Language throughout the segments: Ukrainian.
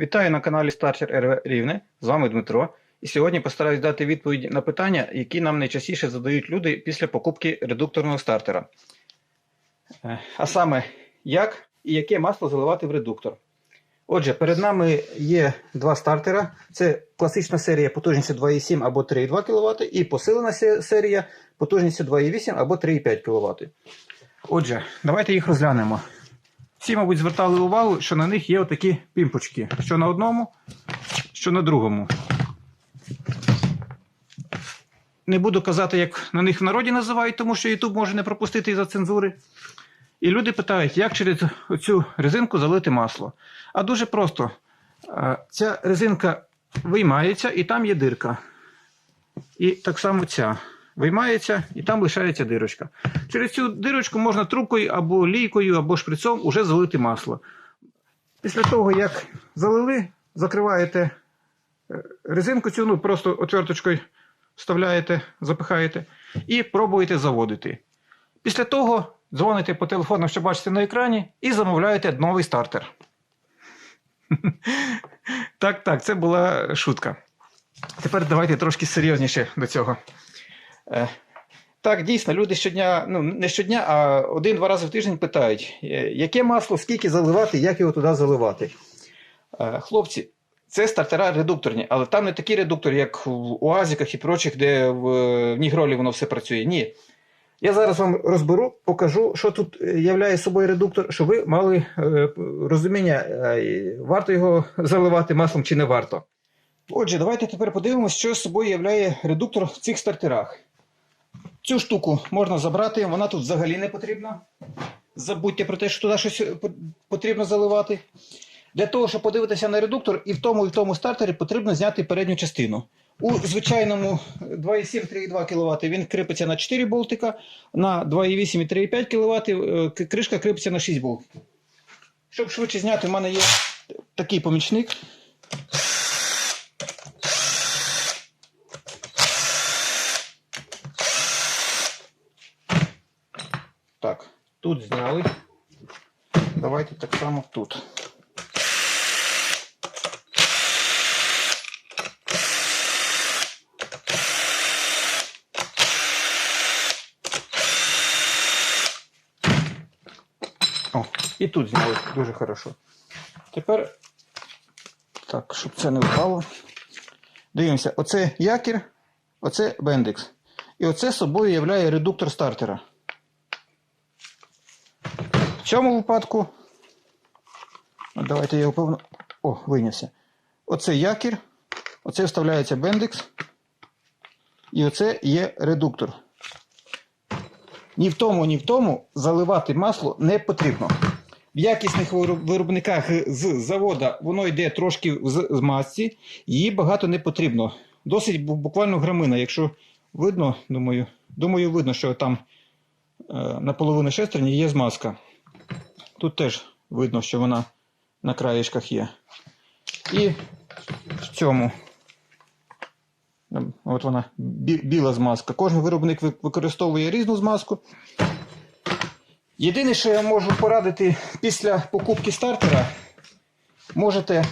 Вітаю на каналі Старчер РВ Рівне. З вами Дмитро. І сьогодні постараюсь дати відповідь на питання, які нам найчастіше задають люди після покупки редукторного стартера. Е, А саме, як і яке масло заливати в редуктор. Отже, перед нами є два стартера. Це класична серія потужністю 2,7 або 3,2 кВт, і посилена серія потужністю 2,8 або 3,5 кВт. Отже, давайте їх розглянемо. Всі, мабуть, звертали увагу, що на них є отакі пімпочки. Що на одному, що на другому. Не буду казати, як на них в народі називають, тому що YouTube може не пропустити із-за цензури. І люди питають, як через цю резинку залити масло. А дуже просто. Ця резинка виймається і там є дирка. І так само ця. Виймається і там лишається дирочка. Через цю дирочку можна трубкою або лійкою, або шприцом уже залити масло. Після того, як залили, закриваєте е, резинку цю, ну просто отверточкою вставляєте, запихаєте і пробуєте заводити. Після того дзвоните по телефону, що бачите на екрані, і замовляєте новий стартер. Так, так, це була шутка. Тепер давайте трошки серйозніше до цього. Е, Так, дійсно, люди щодня, ну не щодня, а один-два рази в тиждень питають, е, яке масло, скільки заливати, як його туди заливати. Е, Хлопці, це стартера редукторні, але там не такі редуктори, як в УАЗіках і прочих, де в, в Нігролі воно все працює. Ні. Я зараз вам розберу, покажу, що тут являє собою редуктор, щоб ви мали розуміння, варто його заливати маслом чи не варто. Отже, давайте тепер подивимося, що собою являє редуктор в цих стартерах. Цю штуку можна забрати, вона тут взагалі не потрібна. Забудьте про те, що туди щось е, потрібно заливати. Для того, щоб подивитися на редуктор, і в тому, і в тому стартері потрібно зняти передню частину. У звичайному 2,7-3,2 кВт він кріпиться на 4 болтика, на 2,8 і 3,5 кВт е, кришка кріпиться на 6 болтиків. Щоб швидше зняти, в мене є такий помічник. Так, тут зняли. Давайте так само тут. О, і тут зняли дуже хорошо. Тепер, так, щоб це не впало. Дивимося, оце якір, оце бендекс. І оце собою являє редуктор стартера. В цьому випадку. Давайте я певно. О, винявся. Оце якір, оце вставляється бендекс. І оце є редуктор. Ні в тому, ні в тому заливати масло не потрібно. В якісних виробниках з завода воно йде трошки з з масці, її багато не потрібно. Досить буквально грамина. Якщо видно, думаю, думаю, видно, що там е, на шестерні є змазка. Тут теж видно, що вона на краєшках є. І в цьому. От вона бі- біла змазка. Кожен виробник використовує різну змазку. Єдине, що я можу порадити після покупки стартера, можете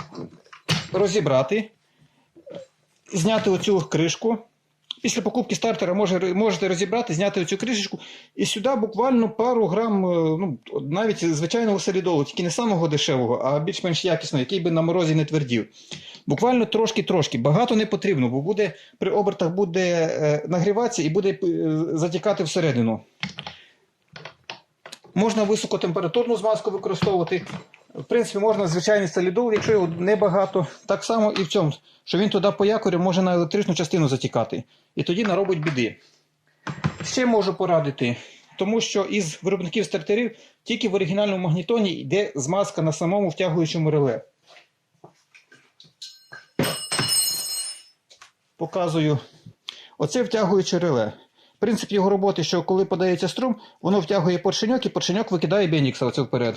розібрати, зняти оцю кришку. Після покупки стартера може, можете розібрати, зняти оцю кришечку і сюди буквально пару грам, е, ну, навіть звичайного солідолу, тільки не самого дешевого, а більш-менш якісного, який би на морозі не твердів. Буквально трошки-трошки. Багато не потрібно, бо буде при обертах буде е, нагріватися і буде е, затікати всередину. Можна високотемпературну змазку використовувати. В принципі, можна звичайний солідол, якщо його небагато. Так само і в цьому, що він туди по якорю може на електричну частину затікати. І тоді наробить біди. Ще можу порадити, тому що із виробників стартерів тільки в оригінальному магнітоні йде змазка на самому втягуючому реле. Показую. Оце втягуюче реле. Принцип його роботи, що коли подається струм, воно втягує поршеньок і поршеньок викидає бенікса оце вперед.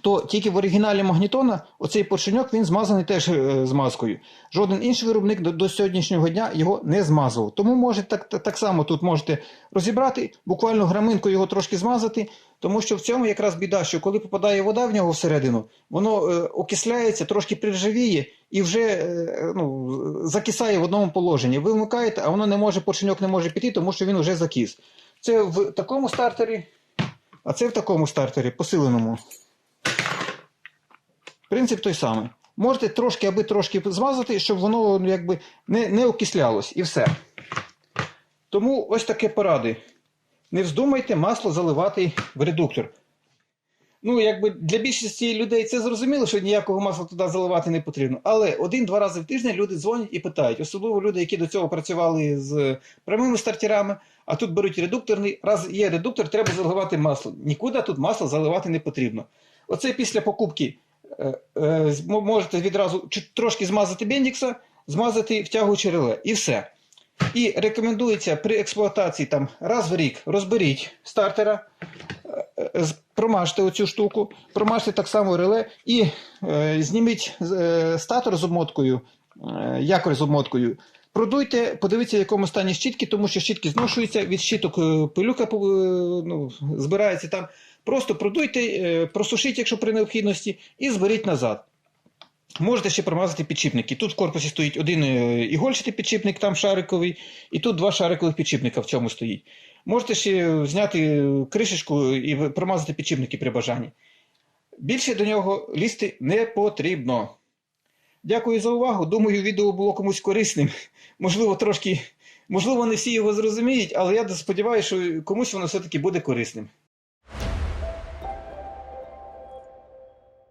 То тільки в оригіналі магнітона оцей поршеньок він змазаний теж е, змазкою. Жоден інший виробник до, до сьогоднішнього дня його не змазував. Тому може так, так, само тут можете розібрати, буквально граминку його трошки змазати, тому що в цьому якраз біда, що коли попадає вода в нього всередину, воно е, окисляється, трошки приржавіє і вже е, ну, закисає в одному положенні. Ви вмикаєте, а воно не може, поршеньок не може піти, тому що він вже закис. Це в такому стартері, а це в такому стартері, посиленому. Принцип той самий. Можете трошки, аби трошки змазати, щоб воно ну, якби не, не окислялось і все. Тому ось таке поради. Не вздумайте масло заливати в редуктор. Ну, якби для більшості людей це зрозуміло, що ніякого масла туди заливати не потрібно. Але один-два рази в тиждень люди дзвонять і питають, особливо люди, які до цього працювали з прямими стартерами, а тут беруть редукторний. Раз є редуктор, треба заливати масло. Нікуди тут масло заливати не потрібно. Оце після покупки можете відразу трошки змазати бендікса, змазати втягуючи реле. І все. І рекомендується при експлуатації там раз в рік розберіть стартера, е, е, промажте оцю штуку, промажте так само реле і е, зніміть е, статор з обмоткою, е, якорь з обмоткою. Продуйте, подивіться, в якому стані щітки, тому що щітки зношуються, від щіток е, пилюка е, ну, збирається там. Просто продуйте, е, просушіть, якщо при необхідності, і зберіть назад. Можете ще промазати підшипники. Тут в корпусі стоїть один е, ігольчатий підшипник, там шариковий, і тут два шарикових підшипника в цьому стоїть. Можете ще зняти кришечку і промазати підшипники при бажанні. Більше до нього лізти не потрібно. Дякую за увагу. Думаю, відео було комусь корисним. Можливо, трошки, можливо, не всі його зрозуміють, але я сподіваюся, що комусь воно все-таки буде корисним.